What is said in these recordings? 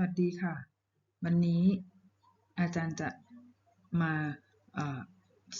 วัสดีค่ะ วันนี้อาจารย์จะมาอ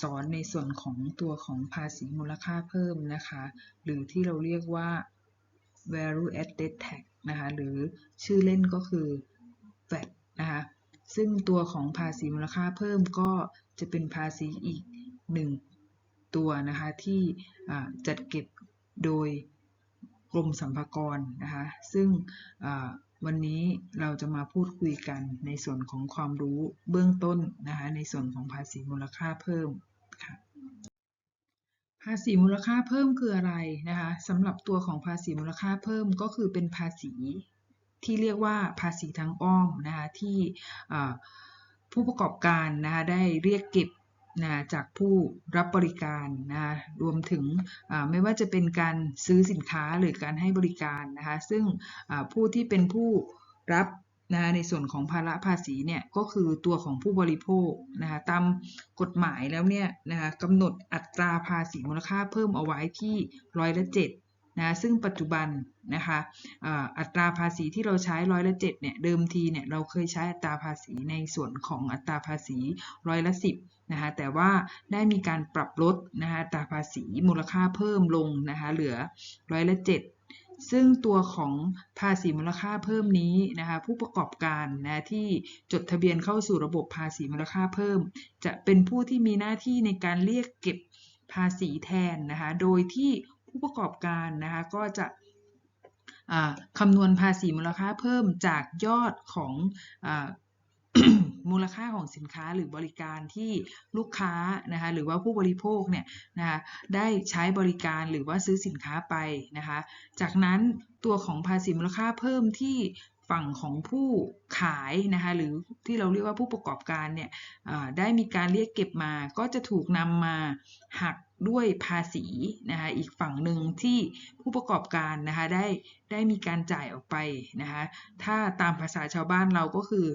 สอนในส่วนของตัวของภาษีมูลค่าเพิ่มนะคะ หรือที่เราเรียกว่า value added tax นะคะ หรือชื่อเล่นก็คือ VAT นะคะ ซึ่งตัวของภาษีมูลค่าเพิ่มก็จะเป็นภาษีอีกหนึ่งตัวนะคะ ที่จัดเก็บโดย กรมสรรพากรนะคะ ซึ่งวันนี้เราจะมาพูดคุยกันในส่วนของความรู้เบื้องต้นนะคะในส่วนของภาษีมูลค่าเพิ่มค่ะภาษีมูลค่าเพิ่มคืออะไรนะคะสำหรับตัวของภาษีมูลค่าเพิ่มก็คือเป็นภาษีที่เรียกว่าภาษีทางอ้อมนะคะที่ผู้ประกอบการนะคะได้เรียกเก็บ นะจากผู้รับบริการนะรวมถึงไม่ว่าจะเป็นการซื้อสินค้าหรือการให้บริการนะคะซึ่งผู้ที่เป็นผู้รับนะในส่วนของภาระภาษีเนี่ยก็คือตัวของผู้บริโภคนะคะตามกฎหมายแล้วเนี่ยนะคะกำหนดอัตราภาษีมูลค่าเพิ่มเอาไว้ที่ร้อยละเจ็ด นะซึ่งปัจจุบันนะคะอัตราภาษีที่เราใช้ร้อยละเจ็ดเนี่ยเดิมทีเนี่ยเราเคยใช้อัตราภาษีในส่วนของอัตราภาษีร้อยละสิบนะคะแต่ว่าได้มีการปรับลดนะคะอัตราภาษีมูลค่าเพิ่มลงนะคะเหลือร้อยละเจ็ดซึ่งตัวของภาษีมูลค่าเพิ่มนี้นะคะผู้ประกอบการนะที่จดทะเบียนเข้าสู่ระบบภาษีมูลค่าเพิ่ม จะเป็นผู้ที่มีหน้าที่ในการเรียกเก็บภาษีแทนนะคะโดยที่ ผู้ประกอบการนะคะก็จะคำนวณภาษีมูลค่าเพิ่มจากยอดของอมูลค่าของสินค้าหรือบริการที่ลูกค้านะคะหรือว่าผู้บริโภคเนี่ยนะคะได้ใช้บริการหรือว่าซื้อสินค้าไปนะคะจากนั้นตัวของภาษีมูลค่าเพิ่มที่ฝั่งของผู้ขายนะคะหรือที่เราเรียกว่าผู้ประกอบการเนี่ยได้มีการเรียกเก็บมาก็จะถูกนำมาหัก ด้วยภาษีนะคะอีกฝั่งหนึ่งที่ผู้ประกอบการนะคะได้ได้มีการจ่ายออกไปนะคะถ้าตามภาษาชาวบ้านเราก็คือ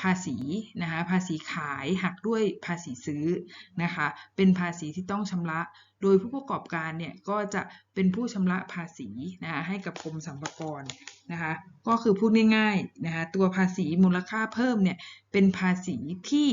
ภาษีนะคะภาษีขายหักด้วยภาษีซื้อนะคะเป็นภาษีที่ต้องชำระ โดยผู้ประกอบการเนี่ยก็จะเป็นผู้ชำระภาษีนะคะให้กับกรมสรรพากรนะคะก็คือพูดง่ายๆนะคะตัวภาษีมูลค่าเพิ่มเนี่ยเป็นภาษีที่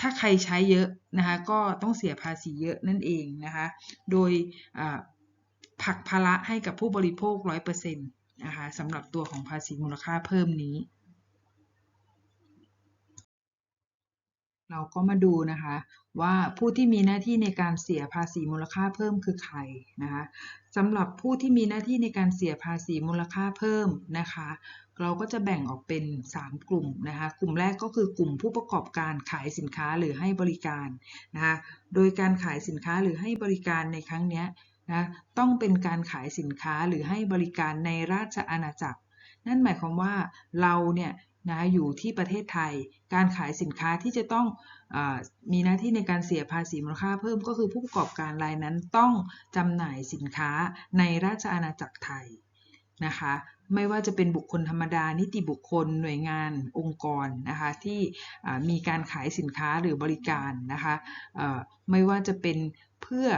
ถ้าใครใช้เยอะนะคะก็ต้องเสียภาษีเยอะนั่นเองนะคะโดยผักภาระให้กับผู้บริโภค 100%นะคะสำหรับตัวของภาษีมูลค่าเพิ่มนี้ เราก็มาดูนะคะ ว่าผู้ที่มีหน้าที่ในการเสียภาษีมูลค่าเพิ่มคือใครนะคะสำหรับผู้ที่มีหน้าที่ในการเสียภาษีมูลค่าเพิ่มนะคะ เราก็จะแบ่งออกเป็น 3 กลุ่มนะคะ กลุ่มแรกก็คือกลุ่มผู้ประกอบการขายสินค้าหรือให้บริการนะคะโดยการขายสินค้าหรือให้บริการในครั้งนี้นะต้องเป็นการขายสินค้าหรือให้บริการในราชอาณาจักร นั่นหมายความว่าเราเนี่ย นะอยู่ที่ประเทศไทย การขายสินค้าที่จะต้องอมีหน้าที่ในการเสียภาษีมูลค่าเพิ่มก็คือผู้ประกอบการรายนั้นต้องจำหน่ายสินค้าในราชอาณาจักรไทยนะคะไม่ว่าจะเป็นบุคคลธรรมดา นิติบุคคล หน่วยงานองค์กรนะคะที่มีการขายสินค้าหรือบริการนะคะไม่ว่าจะเป็นเพื่อ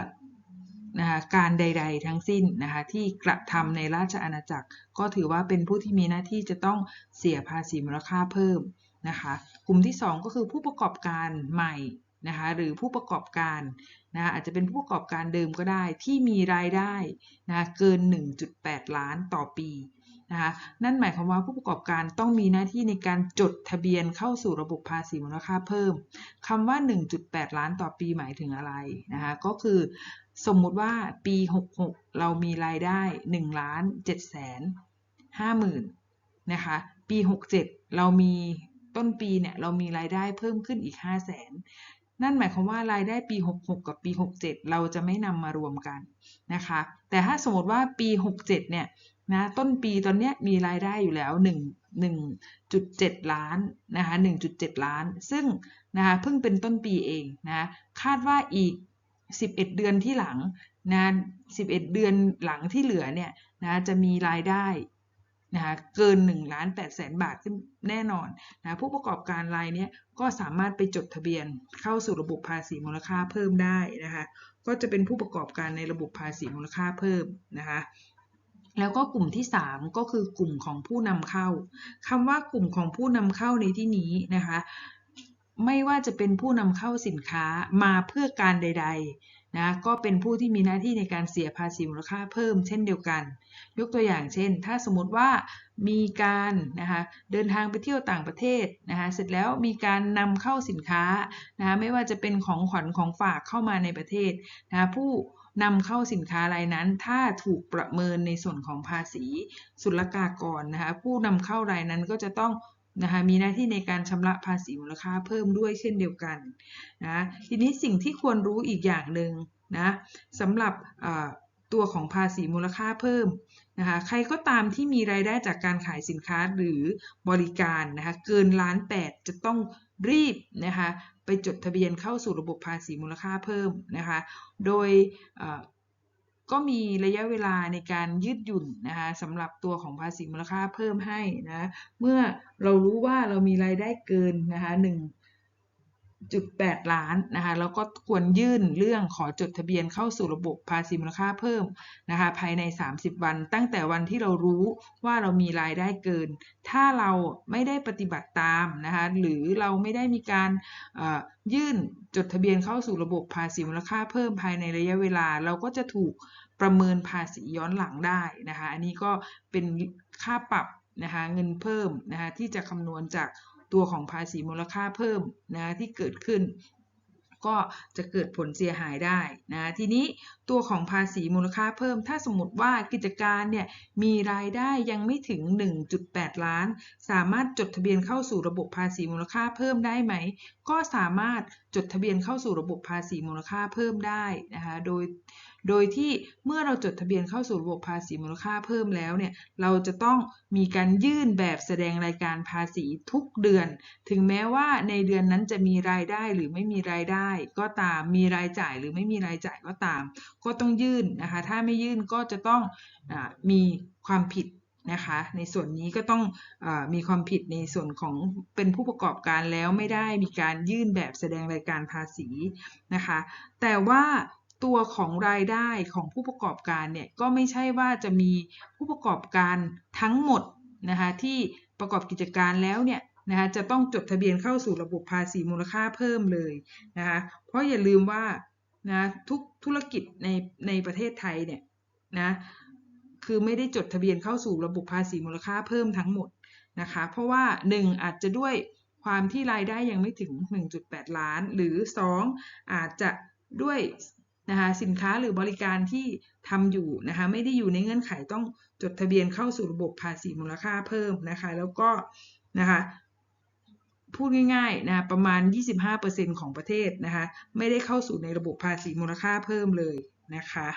นะคะการใด ๆ ทั้งสิ้นนะคะที่กระทำในราชอาณาจักร ก็ถือว่าเป็นผู้ที่มีหน้าที่จะต้องเสียภาษีมูลค่าเพิ่มนะคะกลุ่มที่ 2 ก็คือผู้ประกอบการใหม่นะคะหรือผู้ประกอบการนะคะอาจจะเป็นผู้ประกอบการเดิมก็ได้ที่มีรายได้นะคะเกิน 1.8 ล้านต่อปีนะคะนั่นหมายความว่าผู้ประกอบการต้องมีหน้าที่ในการจดทะเบียนเข้าสู่ระบบภาษีมูลค่าเพิ่มคำว่า 1.8 ล้านต่อปีหมายถึงอะไรนะคะก็คือ สมมุติว่าปี 66 เรามีรายได้1ล้าน7แสน5หมื่นนะคะ ปี 67 เรามีต้นปีเนี่ยเรามีรายได้เพิ่มขึ้นอีก5แสนนั่นหมายความว่ารายได้ปี 66 กับปี 67 เราจะไม่นำมารวมกันนะคะ แต่ถ้าสมมติว่าปี 67 เนี่ยนะต้นปีตอนนี้มีรายได้อยู่แล้ว 1 1.7 ล้านนะคะ1.7 ล้าน ซึ่งนะคะเพิ่งเป็นต้นปีเองนะคาดว่าอีก 11 เดือนที่หลังนะ11 เดือนหลังที่เหลือเนี่ยนะจะมีรายได้นะคะเกิน1ล้าน8แสนบาทขึ้นแน่นอนนะผู้ประกอบการรายนี้ก็สามารถไปจดทะเบียนเข้าสู่ระบบภาษีมูลค่าเพิ่มได้นะคะก็จะเป็นผู้ประกอบการในระบบภาษีมูลค่าเพิ่มนะคะแล้วก็กลุ่มที่ 3 ก็คือกลุ่มของผู้นำเข้าคำว่ากลุ่มของผู้นำเข้าในที่นี้นะคะ ไม่ว่าจะเป็นผู้นำเข้าสินค้ามาเพื่อการใด ๆ นะก็เป็นผู้ที่มีหน้าที่ในการเสียภาษีมูลค่าเพิ่มเช่นเดียวกัน ยกตัวอย่างเช่น ถ้าสมมติว่ามีการนะคะเดินทางไปเที่ยวต่างประเทศนะคะเสร็จแล้วมีการนำเข้าสินค้านะคะไม่ว่าจะเป็นของขวัญของฝากเข้ามาในประเทศนะะผู้นำเข้าสินค้ารายนั้น ถ้าถูกประเมินในส่วนของภาษีศุลกากรนะคะผู้นำเข้ารายนั้นก็จะต้อง นะคะมีหน้าที่ในการชำระภาษีมูลค่าเพิ่มด้วยเช่นเดียวกันนะทีนี้สิ่งที่ควรรู้อีกอย่างหนึ่งนะสำหรับตัวของภาษีมูลค่าเพิ่มนะคะใครก็ตามที่มีรายได้จากการขายสินค้าหรือบริการนะคะเกินล้านแปดจะต้องรีบนะคะไปจดทะเบียนเข้าสู่ระบบภาษีมูลค่าเพิ่มนะคะโดย ก็มีระยะเวลาในการยืดหยุ่นนะคะสำหรับตัวของภาษีมูลค่าเพิ่มให้นะเมื่อเรารู้ว่าเรามีรายได้เกินนะคะหนึ่ง1.8ล้านนะคะแล้วก็ควรยื่นเรื่องขอจดทะเบียนเข้าสู่ระบบภาษีมูลค่าเพิ่มนะคะภายใน 30 วัน ตั้งแต่วันที่เรารู้ว่าเรามีรายได้เกิน ถ้าเราไม่ได้ปฏิบัติตามนะคะหรือเราไม่ได้มีการยื่นจดทะเบียนเข้าสู่ระบบภาษีมูลค่าเพิ่มภายในระยะเวลา เราก็จะถูก ประเมินภาษีย้อนหลังได้นะคะอันนี้ก็เป็นค่าปรับนะคะเงินเพิ่มนะคะที่จะคำนวณจากตัวของภาษีมูลค่าเพิ่มนะที่เกิดขึ้น ก็จะเกิดผลเสียหายได้นะทีนี้ตัวของภาษีมูลค่าเพิ่ม ถ้าสมมติว่ากิจการเนี่ยมีรายได้ยังไม่ถึง 1.8 ล้าน สามารถจดทะเบียนเข้าสู่ระบบภาษีมูลค่าเพิ่มได้ไหม ก็สามารถจดทะเบียนเข้าสู่ระบบภาษีมูลค่าเพิ่มได้นะคะโดย โดยที่เมื่อเราจดทะเบียนเข้าสู่ระบบภาษีมูลค่าเพิ่มแล้วเนี่ย เราจะต้องมีการยื่นแบบแสดงรายการภาษีทุกเดือน ถึงแม้ว่าในเดือนนั้นจะมีรายได้หรือไม่มีรายได้ ก็ตาม มีรายจ่ายหรือไม่มีรายจ่ายก็ตาม ก็ต้องยื่นนะคะ ถ้าไม่ยื่นก็จะต้องอมีความผิดนะคะ ในส่วนนี้ก็ต้องอมีความผิดในส่วนของเป็นผู้ประกอบการแล้วไม่ได้มีการยื่นแบบแสดงรายการภาษีนะคะ แต่ว่า ตัวของรายได้ของผู้ประกอบการเนี่ยก็ไม่ใช่ว่าจะมีผู้ประกอบการทั้งหมดนะคะที่ประกอบกิจการแล้วเนี่ยนะคะจะต้องจดทะเบียนเข้าสู่ระบบภาษีมูลค่าเพิ่มเลยนะคะเพราะอย่าลืมว่านะทุกธุรกิจในในประเทศไทยเนี่ยนะคือไม่ได้จดทะเบียนเข้าสู่ระบบภาษีมูลค่าเพิ่มทั้งหมดนะคะเพราะว่า 1 อาจจะด้วยความที่รายได้ยังไม่ถึง 1.8 ล้าน หรือ 2 อาจจะด้วย นะคะสินค้าหรือบริการที่ทำอยู่นะคะไม่ได้อยู่ในเงื่อนไขต้องจดทะเบียนเข้าสู่ระบบภาษีมูลค่าเพิ่มนะคะแล้วก็นะคะพูดง่ายๆนะประมาณ 25%ของประเทศนะคะไม่ได้เข้าสู่ในระบบภาษีมูลค่าเพิ่มเลยนะคะ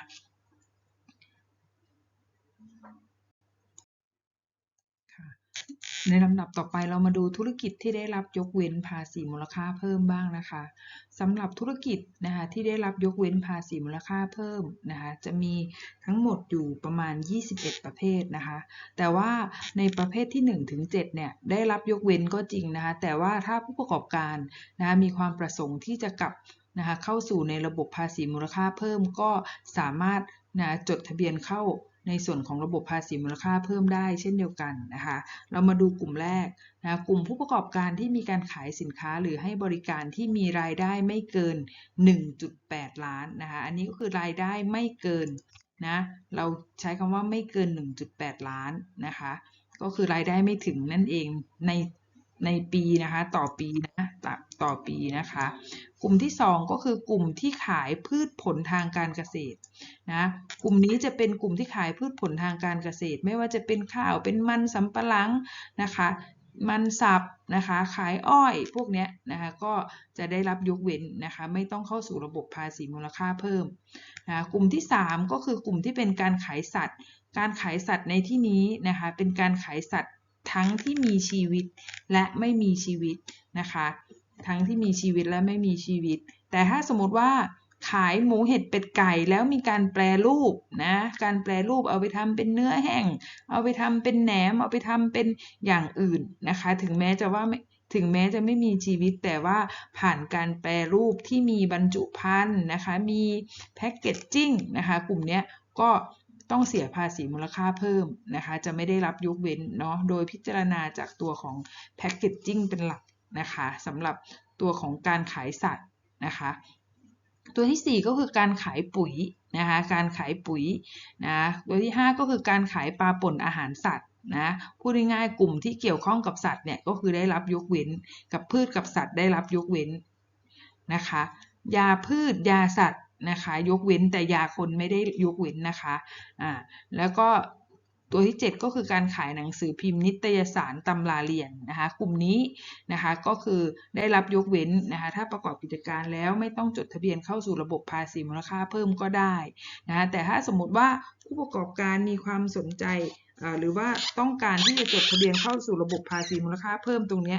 ในลำดับต่อไปเรามาดูธุรกิจที่ได้รับยกเว้นภาษีมูลค่าเพิ่มบ้างนะคะสำหรับธุรกิจนะคะที่ได้รับยกเว้นภาษีมูลค่าเพิ่มนะคะจะมีทั้งหมดอยู่ประมาณ 21 ประเภทนะคะแต่ว่าในประเภทที่1ถึง7เนี่ยได้รับยกเว้นก็จริงนะคะแต่ว่าถ้าผู้ประกอบการนะคะมีความประสงค์ที่จะกลับนะคะเข้าสู่ในระบบภาษีมูลค่าเพิ่มก็สามารถนะจดทะเบียนเข้า ในส่วนของระบบภาษีมูลค่าเพิ่มได้เช่นเดียวกันนะคะ เรามาดูกลุ่มแรกนะกลุ่มผู้ประกอบการที่มีการขายสินค้าหรือให้บริการที่มีรายได้ไม่เกิน 1.8 ล้านนะคะอันนี้ก็คือรายได้ไม่เกินนะเราใช้คำว่าไม่เกิน 1.8 ล้านนะคะก็คือรายได้ไม่ถึงนั่นเองใน ในปีนะคะต่อปีนะต่อปีนะคะ กลุ่มที่ 2 ก็คือกลุ่มที่ขายพืชผลทางการเกษตรนะกลุ่มนี้จะเป็นกลุ่มที่ขายพืชผลทางการเกษตร ไม่ว่าจะเป็นข้าวเป็นมันสำปะหลังนะคะมันสับนะคะขายอ้อยพวกนี้นะคะก็จะได้รับยกเว้นนะคะไม่ต้องเข้าสู่ระบบภาษีมูลค่าเพิ่มนะกลุ่มที่ 3 ก็คือกลุ่มที่เป็นการขายสัตว์ การขายสัตว์ในที่นี้นะคะเป็นการขายสัตว์ ทั้งที่มีชีวิตและไม่มีชีวิตนะคะ ทั้งที่มีชีวิตและไม่มีชีวิต แต่ถ้าสมมติว่าขายหมูเห็ดเป็ดไก่แล้วมีการแปรรูปนะ การแปรรูปเอาไปทำเป็นเนื้อแห้ง เอาไปทำเป็นแหนม เอาไปทำเป็นอย่างอื่นนะคะ ถึงแม้จะว่าถึงแม้จะไม่มีชีวิตแต่ว่าผ่านการแปรรูปที่มีบรรจุภัณฑ์นะคะ มีแพ็กเกจจิ้งนะคะ กลุ่มนี้ก็ ต้องเสียภาษีมูลค่าเพิ่มนะคะ จะไม่ได้รับยกเว้นเนาะ โดยพิจารณาจากตัวของแพ c เกจจิ้งเป็นหลักนะคะสำหรับตัวของการขายสัตว์นะคะ ตัวที่ 4 ก็คือการขายปุ๋ยนะคะการขายปุ๋ยนะตัวที่ 5 ก็คือการขายปลาป่นอาหารสัตว์นะพูดง่ายๆกลุ่มที่เกี่ยวข้องกับสัตว์เนี่ยก็คือได้รับยกเว้น กับพืชกับสัตว์ได้รับยกเว้นนะคะยาพืชยาสัตว์ นะคะ ยกเว้นแต่ยาคนไม่ได้ยกเว้นนะคะอ่าแล้วก็ตัวที่ 7 ก็คือการขายหนังสือพิมพ์นิตยสารตำราเรียนนะคะกลุ่มนี้นะคะก็คือได้รับยกเว้นนะคะถ้าประกอบกิจการแล้วไม่ต้องจดทะเบียนเข้าสู่ระบบภาษีมูลค่าเพิ่มก็ได้นะคะแต่ถ้าสมมติว่าผู้ประกอบการมีความสนใจหรือว่าต้องการที่จะจดทะเบียนเข้าสู่ระบบภาษีมูลค่าเพิ่มตรงนี้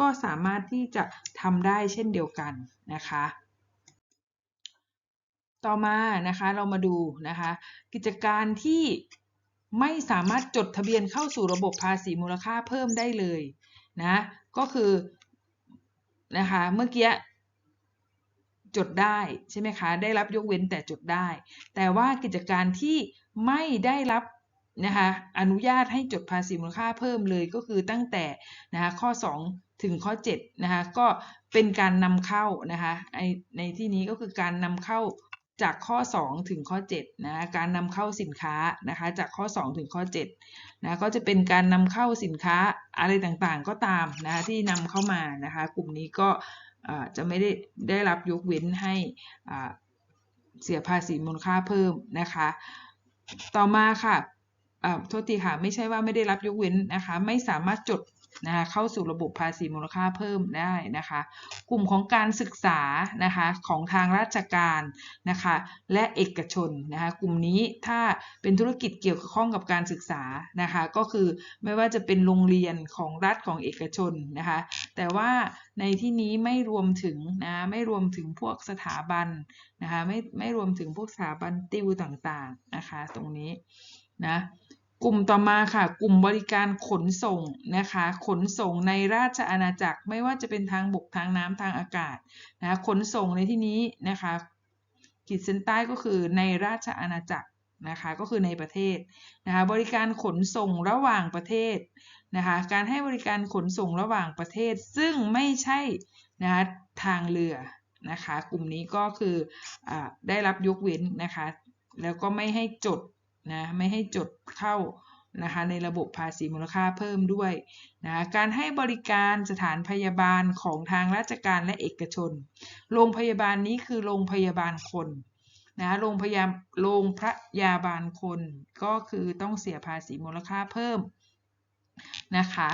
ก็สามารถที่จะทำได้เช่นเดียวกันนะคะ ต่อมานะคะเรามาดูนะคะ กิจการที่ไม่สามารถจดทะเบียนเข้าสู่ระบบภาษีมูลค่าเพิ่มได้เลยนะก็คือนะคะเมื่อกี้จดได้ใช่ไหมคะได้รับยกเว้นแต่จดได้ แต่ว่ากิจการที่ไม่ได้รับนะคะอนุญาตให้จดภาษีมูลค่าเพิ่มเลยก็คือตั้งแต่นะคะข้อ 2 ถึงข้อ7นะคะก็เป็นการนำเข้านะคะในในที่นี้ก็คือการนำเข้า จากข้อ 2 ถึงข้อ7นะการนำเข้าสินค้านะคะจากข้อ 2 ถึงข้อ7นะก็จะเป็นการนำเข้าสินค้าอะไรต่างๆ ก็ตามนะที่นำเข้ามานะคะกลุ่มนี้ก็จะไม่ได้ได้รับยกเว้นให้เสียภาษีมูลค่าเพิ่มนะคะ ต่อมาค่ะโทษทีค่ะ ไม่ใช่ว่าไม่ได้รับยกเว้นนะคะ ไม่สามารถจด นะคะเข้าสู่ระบบภาษีมูลค่าเพิ่มได้นะคะ กลุ่มของการศึกษานะคะของทางราชการนะคะและเอกชนนะคะกลุ่มนี้ถ้าเป็นธุรกิจเกี่ยวข้องกับการศึกษานะคะก็คือไม่ว่าจะเป็นโรงเรียนของรัฐของเอกชนนะคะแต่ว่าในที่นี้ไม่รวมถึงนะไม่รวมถึงพวกสถาบันนะคะไม่ไม่รวมถึงพวกสถาบันติวต่างๆนะคะตรงนี้นะ กลุ่มต่อมาค่ะ กลุ่มบริการขนส่งนะคะ ขนส่งในราชอาณาจักรไม่ว่าจะเป็นทางบกทางน้ำทางอากาศนะขนส่งในที่นี้นะคะขีดเส้นใต้ก็คือในราชอาณาจักรนะคะก็คือในประเทศนะคะบริการขนส่งระหว่างประเทศนะคะการให้บริการขนส่งระหว่างประเทศ ซึ่งไม่ใช่นะคะทางเรือนะคะกลุ่มนี้ก็คืออได้รับยกเว้นนะคะแล้วก็ไม่ให้จด นะไม่ให้จดเข้านะคะในระบบภาษีมูลค่าเพิ่มด้วยนะการให้บริการสถานพยาบาลของทางราชการและเอกชน โรงพยาบาลนี้คือโรงพยาบาลคนนะโรงพยาโรงพระยาบาลคนก็คือต้องเสียภาษีมูลค่าเพิ่มนะคะ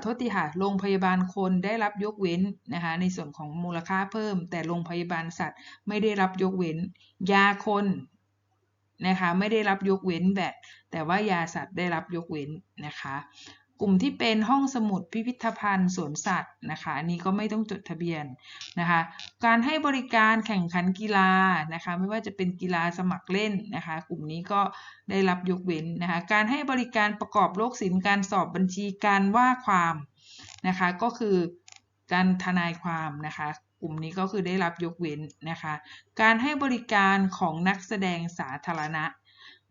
โทษทีค่ะ โรงพยาบาลคนได้รับยกเว้นนะคะในส่วนของมูลค่าเพิ่ม แต่โรงพยาบาลสัตว์ไม่ได้รับยกเว้น ยาคน นะคะไม่ได้รับยกเว้นแบบแต่ว่ายาสัตว์ได้รับยกเว้นนะคะกลุ่มที่เป็นห้องสมุดพิพิธภัณฑ์สวนสัตว์นะคะอันนี้ก็ไม่ต้องจดทะเบียนนะคะการให้บริการแข่งขันกีฬานะคะไม่ว่าจะเป็นกีฬาสมัครเล่นนะคะ กลุ่มนี้ก็ได้รับยกเว้นนะคะการให้บริการประกอบโรคศิลป์การสอบบัญชีการว่าความนะคะก็คือการทนายความนะคะ กลุ่มนี้ก็คือได้รับยกเว้นนะคะ การให้บริการของนักแสดงสาธารณะ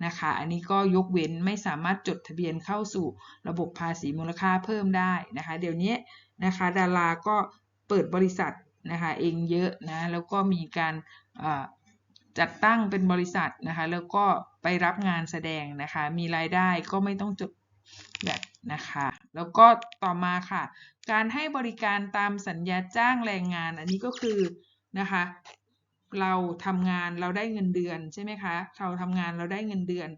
นะคะ อันนี้ก็ยกเว้นไม่สามารถจดทะเบียนเข้าสู่ระบบภาษีมูลค่าเพิ่มได้นะคะ เดี๋ยวนี้นะคะดาราก็เปิดบริษัทนะคะเองเยอะนะแล้วก็มีการจัดตั้งเป็นบริษัทนะคะแล้วก็ไปรับงานแสดงนะคะมีรายได้ก็ไม่ต้องจดแบบ นะคะ แล้วก็ต่อมาค่ะ การให้บริการตามสัญญาจ้างแรงงาน อันนี้ก็คือนะคะ เราทำงานเราได้เงินเดือนใช่ไหมคะ เราทำงานเราได้เงินเดือน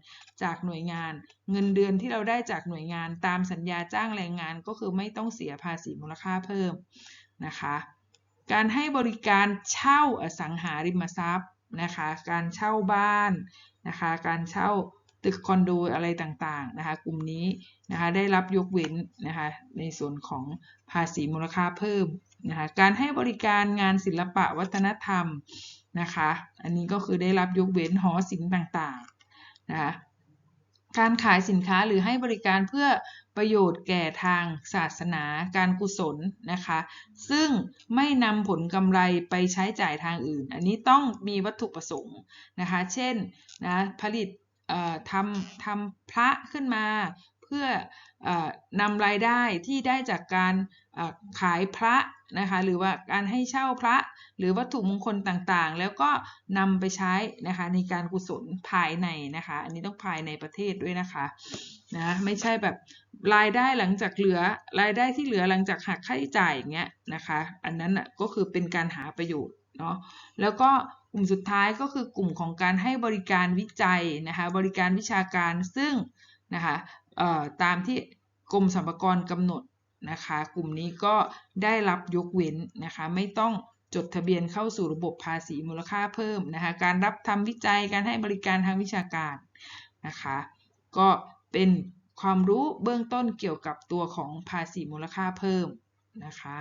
จากหน่วยงาน เงินเดือนที่เราได้จากหน่วยงานตามสัญญาจ้างแรงงานก็คือไม่ต้องเสียภาษีมูลค่าเพิ่มนะคะ การให้บริการเช่าอสังหาริมทรัพย์นะคะ การเช่าบ้านนะคะ การเช่า ตึกคอนโดอะไรต่างๆนะคะ กลุ่มนี้นะคะได้รับยกเว้นนะคะ ในส่วนของภาษีมูลค่าเพิ่มนะคะ การให้บริการงานศิลปะวัฒนธรรมนะคะ อันนี้ก็คือได้รับยกเว้นหอศิลป์ต่างๆนะคะ การขายสินค้าหรือให้บริการเพื่อประโยชน์แก่ทางศาสนาการกุศลนะคะ ซึ่งไม่นำผลกำไรไปใช้จ่ายทางอื่น อันนี้ต้องมีวัตถุประสงค์นะคะ เช่นนะผลิต ทำทำพระขึ้นมา เพื่ออนำรายได้ที่ได้จากการขายพระนะคะหรือว่าการให้เช่าพระหรือวัตถุมงคลต่างๆ แล้วก็นำไปใช้นะคะในการกุศลภายในนะคะ อันนี้ต้องภายในประเทศด้วยนะคะนะไม่ใช่แบบรายได้หลังจากเหลือรายได้ที่เหลือหลังจากหักค่าใช้จ่ายอย่างเงี้ยนะคะ อันนั้นอะก็คือเป็นการหาประโยชน์เนาะแล้วก็ กลุ่มสุดท้ายก็คือกลุ่มของการให้บริการวิจัยนะคะบริการวิชาการซึ่งนะคะตามที่กรมสรรพากรกำหนดนะคะกลุ่มนี้ก็ได้รับยกเว้นนะคะไม่ต้องจดทะเบียนเข้าสู่ระบบภาษีมูลค่าเพิ่มนะคะการรับทำวิจัยการให้บริการทางวิชาการนะคะก็เป็นความรู้เบื้องต้นเกี่ยวกับตัวของภาษีมูลค่าเพิ่มนะคะ